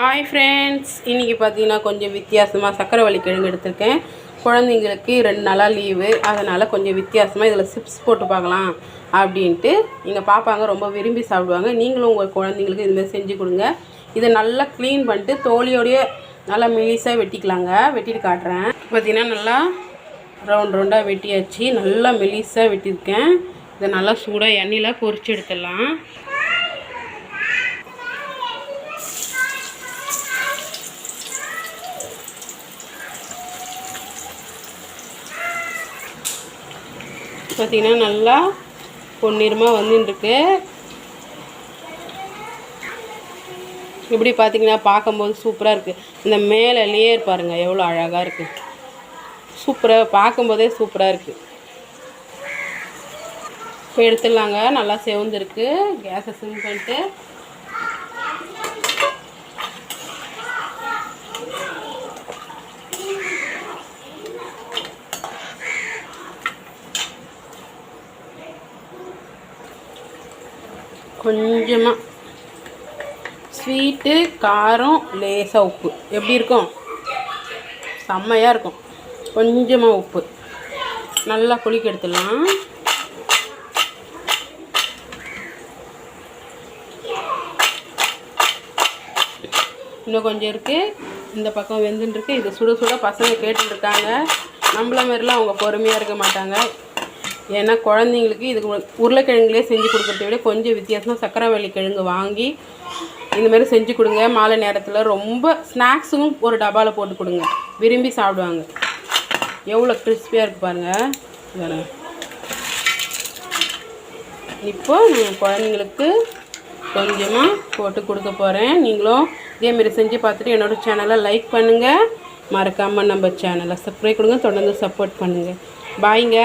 Hi friends இன்றைக்கி பார்த்தீங்கன்னா கொஞ்சம் வித்தியாசமாக சக்கரவள்ளி கிழங்கு எடுத்திருக்கேன். குழந்தைங்களுக்கு ரெண்டு நாளாக லீவு அதனால் கொஞ்சம் வித்தியாசமாக இதில் சிப்ஸ் போட்டு பார்க்கலாம் அப்படின்ட்டு இங்கே பார்ப்பாங்க ரொம்ப விரும்பி சாப்பிடுவாங்க. நீங்களும் உங்கள் குழந்தைங்களுக்கு இதுமாதிரி செஞ்சு கொடுங்க. இதை நல்லா க்ளீன் பண்ணிட்டு தோலியோடைய நல்லா மெலிசாக வெட்டிக்கலாங்க. வெட்டிட்டு காட்டுறேன். பார்த்தீங்கன்னா நல்லா ரவுண்ட் ரவுண்டாக வெட்டியாச்சு. நல்லா மெலிசாக வெட்டியிருக்கேன். இதை நல்லா சூடாக எண்ணெயில் பொறிச்சு எடுத்துடலாம். பார்த்தீங்கன்னா நல்லா பொன்னிறமாக வந்துட்டுருக்கு இப்படி பார்த்தீங்கன்னா பார்க்கும்போது சூப்பராக இருக்குது இந்த மேலே லேயர் பாருங்கள் எவ்வளோ அழகாக இருக்குது சூப்பராக பார்க்கும்போதே சூப்பராக இருக்குது இப்போ எடுத்துடலாங்க நல்லா செவந்துருக்கு. கேஸை சிம் பண்ணிட்டு கொஞ்சமாக ஸ்வீட்டு காரம் லேசாக உப்பு. எப்படி இருக்கும்? செம்மையாக இருக்கும். கொஞ்சமாக உப்பு. நல்லா குளிக்க எடுத்துடலாம். இன்னும் கொஞ்சம் இருக்குது இந்த பக்கம் வெந்துட்டுருக்கு. இது சுட சுட பசங்க கேட்டுருக்காங்க நம்மள மாதிரிலாம் அவங்க பொறுமையாக இருக்க மாட்டாங்க. ஏன்னா குழந்தைங்களுக்கு இதுக்கு உருளைக்கிழங்குலேயே செஞ்சு கொடுக்குறத விட கொஞ்சம் வித்தியாசமாக சக்கரவள்ளி கிழங்கு வாங்கி இந்தமாரி செஞ்சு கொடுங்க. மாலை நேரத்தில் ரொம்ப ஸ்நாக்ஸும் ஒரு டப்பாவில் போட்டு கொடுங்க. விரும்பி சாப்பிடுவாங்க. எவ்வளோ கிறிஸ்பியாக இருக்கு பாருங்கள் இப்போ நான் குழந்தைங்களுக்கு கொஞ்சமாக போட்டு கொடுக்க போகிறேன் நீங்களும் இதேமாரி செஞ்சு பார்த்துட்டு என்னோடய சேனலை லைக் பண்ணுங்கள் மறக்காமல் நம்ம சேனலை சப்ஸ்கிரைப் கொடுங்க. தொடர்ந்து சப்போர்ட் பண்ணுங்கள் பாய்ங்க